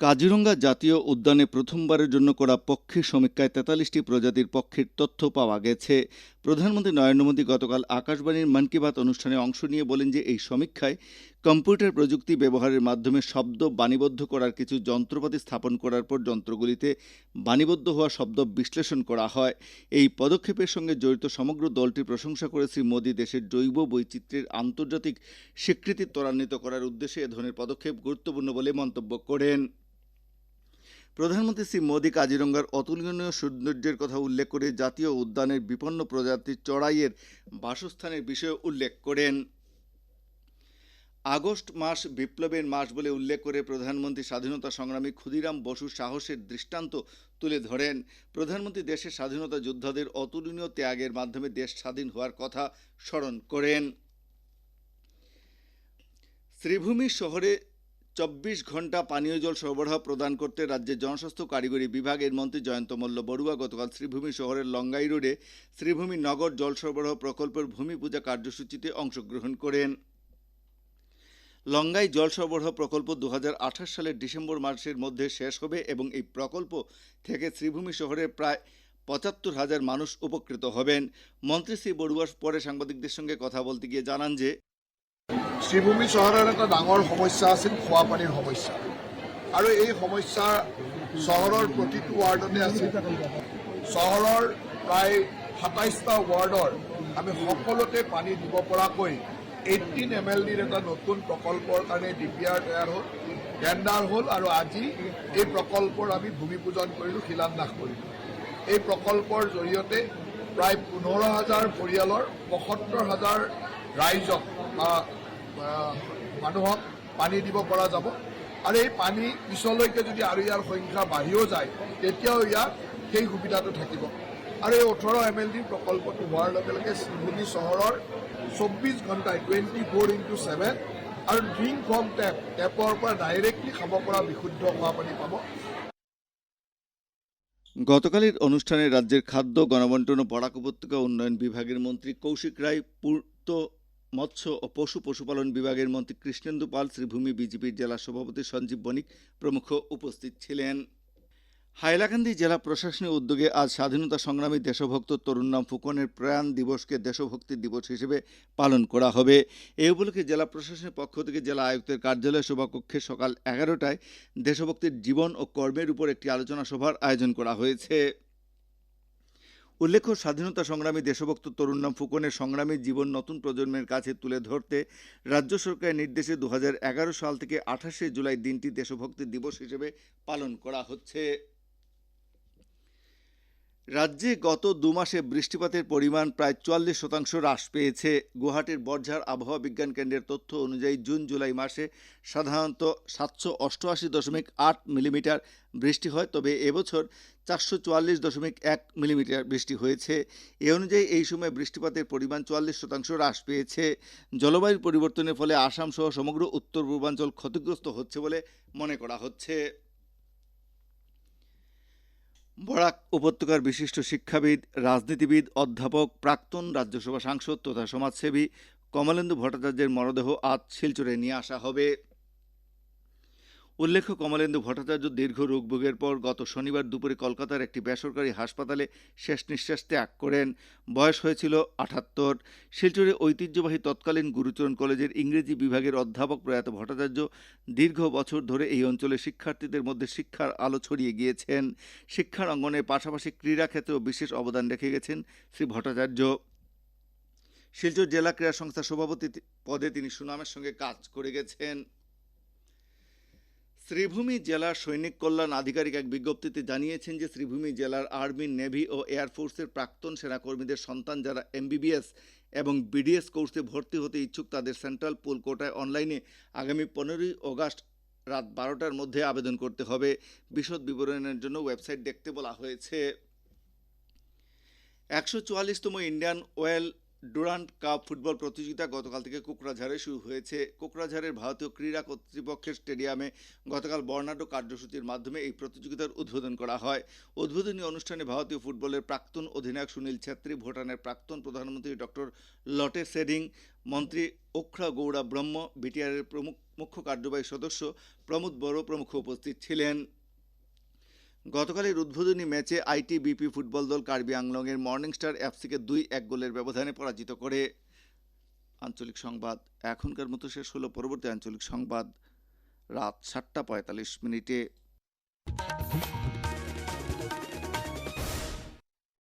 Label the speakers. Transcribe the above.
Speaker 1: কাজিরঙ্গা জাতীয় উদ্যানে প্রথমবারের জন্য করা পক্ষী সমীক্ষায় তেতাল্লিশটি প্রজাতির পক্ষীর তথ্য পাওয়া গেছে। প্রধানমন্ত্রী নরেন্দ্র মোদী গতকাল আকাশবাণীর মন কি বাত অনুষ্ঠানে অংশ নিয়ে বলেন যে, এই সমীক্ষায় কম্পিউটার প্রযুক্তি ব্যবহারের মাধ্যমে শব্দ বাণীবদ্ধ করার কিছু যন্ত্রপাতি স্থাপন করার পর যন্ত্রগুলিতে বাণীবদ্ধ হওয়া শব্দ বিশ্লেষণ করা হয়। এই পদক্ষেপের সঙ্গে জড়িত সমগ্র দলটির প্রশংসা করে শ্রী মোদী দেশের জৈব বৈচিত্র্যের আন্তর্জাতিক স্বীকৃতি ত্বরান্বিত করার উদ্দেশ্যে এ ধরনের পদক্ষেপ গুরুত্বপূর্ণ বলে মন্তব্য করেন। প্রধানমন্ত্রী শ্রী মোদী কাজিরঙ্গার অতুলনীয় সৌন্দর্যের কথা উল্লেখ করে জাতীয় উদ্যানের বিপন্ন প্রজাতির চড়াইয়ের বাসস্থানের বিষয়ে উল্লেখ করেন। আগস্ট মাস বিপ্লবের মাস বলে উল্লেখ করে প্রধানমন্ত্রী স্বাধীনতা সংগ্রামী ক্ষুদিরাম বসুর সাহসের দৃষ্টান্ত তুলে ধরেন। প্রধানমন্ত্রী দেশের স্বাধীনতা যোদ্ধাদের অতুলনীয় ত্যাগের মাধ্যমে দেশ স্বাধীন হওয়ার কথা স্মরণ করেন। শ্রীভূমি শহরে চব্বিশ ঘণ্টা পানীয় জল সরবরাহ প্রদান করতে রাজ্যের জনস্বাস্থ্য কারিগরি বিভাগের মন্ত্রী জয়ন্ত মল্ল বড়ুয়া গতকাল শ্রীভূমি শহরের লঙ্গাই রোডে শ্রীভূমি নগর জল সরবরাহ প্রকল্পের ভূমি পূজা কার্যসূচিতে অংশগ্রহণ করেন। লঙ্গাই জল সরবরাহ প্রকল্প দু হাজার আঠাশ সালের ডিসেম্বর মাসের মধ্যে শেষ হবে এবং এই প্রকল্প থেকে শ্রীভূমি শহরের প্রায় পঁচাত্তর হাজার মানুষ উপকৃত হবেন। মন্ত্রী শ্রী বড়ুয়া পরে সাংবাদিকদের সঙ্গে কথা বলতে গিয়ে জানান যে
Speaker 2: শ্ৰীভূমি চহৰৰ এটা ডাঙৰ সমস্যা আছিল খোৱা পানীৰ সমস্যা। আৰু এই সমস্যা চহৰৰ প্ৰতিটো ৱাৰ্ডতে আছিল। চহৰৰ প্ৰায় সাতাইছটা ৱাৰ্ডৰ আমি সকলোতে পানী দিব পৰাকৈ এইটিন এম এল ডিৰ এটা নতুন প্ৰকল্পৰ কাৰণে ডি পি আৰ তৈয়াৰ হ'ল টেণ্ডাৰ হ'ল আৰু আজি এই প্ৰকল্পৰ আমি ভূমি পূজন কৰিলোঁ শিলান্যাস কৰিলোঁ। এই প্ৰকল্পৰ জৰিয়তে প্ৰায় পোন্ধৰ হাজাৰ পৰিয়ালৰ পঁয়সত্তৰ হাজাৰ ৰাইজক বা মানুহক পানী দিব পৰা যাব। আৰু এই পানী পিছলৈকে যদি আৰু ইয়াৰ সংখ্যা বাঢ়িও যায়, তেতিয়াও ইয়াত সেই সুবিধাটো থাকিব। আৰু এই ওঠৰ এম এল ডি প্ৰকল্পটো হোৱাৰ লগে লগে শিলগুটি চহৰৰ চৌব্বিছ ঘণ্টাই টুৱেণ্টি ফ'ৰ ইণ্টু ছেভেন আৰু ড্ৰিংক ফ্ৰম টেপ টেপৰ পৰা ডাইৰেক্টলি খাব পৰা বিশুদ্ধ খোৱা পানী পাব।
Speaker 1: গতকালের অনুষ্ঠানে রাজ্যের খাদ্য গণবন্টন ও বরাক উপত্যকা উন্নয়ন বিভাগের মন্ত্রী কৌশিক রায় পূর্ত মৎস্য ও পশু পশুপালন বিভাগের মন্ত্রী কৃষ্ণেন্দু পাল শ্রীভূমি বিজেপির জেলা সভাপতি সঞ্জীব বণিক প্রমুখ উপস্থিত ছিলেন। হাইলাকান্দি জেলা প্রশাসনের উদ্যোগে আজ স্বাধীনতা সংগ্রামী দেশভক্ত তরুণরাম ফুকনের প্রয়াণ দিবসকে দেশভক্তি দিবস হিসেবে পালন করা হবে। এই উপলক্ষে জেলা প্রশাসনের পক্ষ থেকে জেলা আয়ুক্তের কার্যালয় সভাকক্ষে সকাল এগারোটায় দেশভক্তির জীবন ও কর্মের উপর একটি আলোচনা সভার আয়োজন করা হয়েছে। উল্লেখ্য, স্বাধীনতা সংগ্রামী দেশভক্ত তরুণরাম ফুকনের সংগ্রামী জীবন নতুন প্রজন্মের কাছে তুলে ধরতে রাজ্য সরকারের নির্দেশে দু হাজার এগারো সাল থেকে আঠাশে জুলাই দিনটি দেশভক্তি দিবস হিসেবে পালন করা হচ্ছে। রাজ্যে গত দু মাসে বৃষ্টিপাতের পরিমাণ প্রায় চুয়াল্লিশ শতাংশ হ্রাস পেয়েছে। গুয়াহাটির বর্ঝার আবহাওয়া বিজ্ঞান কেন্দ্রের তথ্য অনুযায়ী জুন জুলাই মাসে সাধারণত সাতশো অষ্টআশি দশমিক আট মিলিমিটার বৃষ্টি হয়, তবে এবছর চারশো চুয়াল্লিশ দশমিক এক মিলিমিটার বৃষ্টি হয়েছে। এ অনুযায়ী এই সময় বৃষ্টিপাতের পরিমাণ চুয়াল্লিশ শতাংশ হ্রাস পেয়েছে। জলবায়ুর পরিবর্তনের ফলে আসাম সহ সমগ্র উত্তর পূর্বাঞ্চল ক্ষতিগ্রস্ত হচ্ছে বলে মনে করা হচ্ছে। বরাক উপত্যকার বিশিষ্ট শিক্ষাবিদ, রাজনীতিবিদ, অধ্যাপক, প্রাক্তন রাজ্যসভা সাংসদ তথা সমাজসেবী কমলেন্দু ভট্টাচার্যের মরদেহ আজ শিলচরে নিয়ে আসা হবে। উল্লেখ্য, কমলেন্দু ভট্টাচার্য দীর্ঘ রোগভোগের পর গত শনিবার দুপুরে কলকাতার একটি বেসরকারি হাসপাতালে শেষ নিঃশ্বাস ত্যাগ করেন। বয়স হয়েছিল আটাত্তর। শিলচরে ঐতিহ্যবাহী তৎকালীন গুরুচরণ কলেজের ইংরেজি বিভাগের অধ্যাপক প্রয়াত ভট্টাচার্য দীর্ঘ বছর ধরে এই অঞ্চলে শিক্ষার্থীদের মধ্যে শিক্ষার আলো ছড়িয়ে গিয়েছেন। শিক্ষার অঙ্গনের পাশাপাশি ক্রীড়া ক্ষেত্রেও বিশেষ অবদান রেখে গেছেন শ্রী ভট্টাচার্য। শিলচর জেলা ক্রীড়া সংস্থার সভাপতি পদে তিনি সুনামের সঙ্গে কাজ করে গেছেন। শ্রীভূমি জেলার সৈনিক কল্যাণ আধিকারিক এক বিজ্ঞপ্তিতে জানিয়েছেন যে শ্রীভূমি জেলার আর্মি, নেভি ও এয়ারফোর্সের প্রাক্তন সেনাকর্মীদের সন্তান যারা এমবিবিএস এবং বিডিএস কোর্সে ভর্তি হতে ইচ্ছুক তাদের সেন্ট্রাল পুল কোটায় অনলাইনে আগামী পনেরোই অগাস্ট রাত বারোটার মধ্যে আবেদন করতে হবে। বিশদ বিবরণের জন্য ওয়েবসাইট দেখতে বলা হয়েছে। একশো চুয়াল্লিশতম Indian oil Durand cup football প্রতিযোগিতা গতকাল থেকে কোকরাঝাড়ে শুরু হয়েছে। কোকরাঝাড়ের ভারতীয় ক্রীড়া কর্তৃপক্ষের স্টেডিয়ামে গতকাল বর্ণাঢ্য কার্যসূচির মাধ্যমে এই প্রতিযোগিতার উদ্বোধন করা হয়। উদ্বোধনী অনুষ্ঠানে ভারতীয় ফুটবলের প্রাক্তন অধিনায়ক সুনীল ছেত্রী, ভুটানের প্রাক্তন প্রধানমন্ত্রী ডক্টর লটে সেডিং, মন্ত্রী ওখরা গৌড়া ব্রহ্ম, বিটিআরের প্রমুখ মুখ্য কার্যবাহী সদস্য প্রমোদ বড় প্রমুখ উপস্থিত ছিলেন। গতকালের উদ্বোধনী ম্যাচে আইটিবিপি ফুটবল দল কার্বি আংলংয়ের মর্নিং স্টার এফসিকে দুই এক গোলের ব্যবধানে পরাজিত করে। আঞ্চলিক সংবাদ, এখনকার মতো শেষ হলো পরবর্তী আঞ্চলিক সংবাদ, রাত সাতটা পঁয়তাল্লিশ মিনিটে।